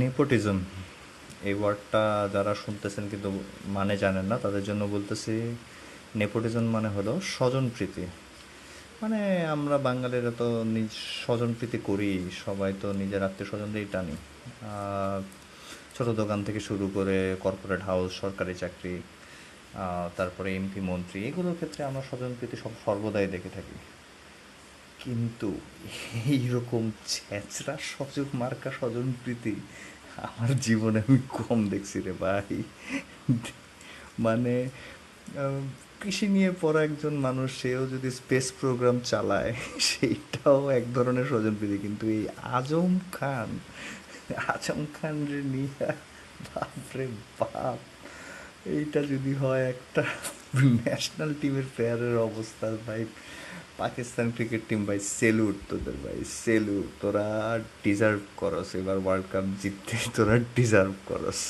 Nepotism, এই ওয়ার্ডটা যারা শুনতেছেন কিন্তু মানে জানেন না, তাদের জন্য বলতেছি নেপোটিজম মানে হলো স্বজনপ্রীতি মানে আমরা বাঙালিরা তো নিজ স্বজনপ্রীতি করি, সবাই তো নিজের আত্মীয় স্বজনদেরই টানি। ছোট দোকান থেকে শুরু করে কর্পোরেট হাউস সরকারি চাকরি তারপরে এমপি মন্ত্রী, এগুলোর ক্ষেত্রে আমরা স্বজনপ্রীতি সব সর্বদাই দেখে থাকি। কিন্তু এইরকম ছেঁচড়া সজগ মার্কা স্বজনপ্রীতি আমার জীবনে আমি কম দেখছি রে ভাই। মানে কৃষি নিয়ে পড়া একজন মানুষ, সেও যদি স্পেস প্রোগ্রাম চালায়, সেইটাও এক ধরনের স্বজনপ্রীতি। কিন্তু এই আজম খান আজম খান রে নিয়ে, বাপরে বাপ। এইটা যদি হয় একটা ন্যাশনাল টিমের প্লেয়ারের অবস্থা, ভাই। পাকিস্তান ক্রিকেট টিম ভাই সেলুট তোদের, ভাই সেলুট তোরা ডিজার্ভ করস, এবার ওয়ার্ল্ড কাপ জিততে তোরা ডিজার্ভ করস।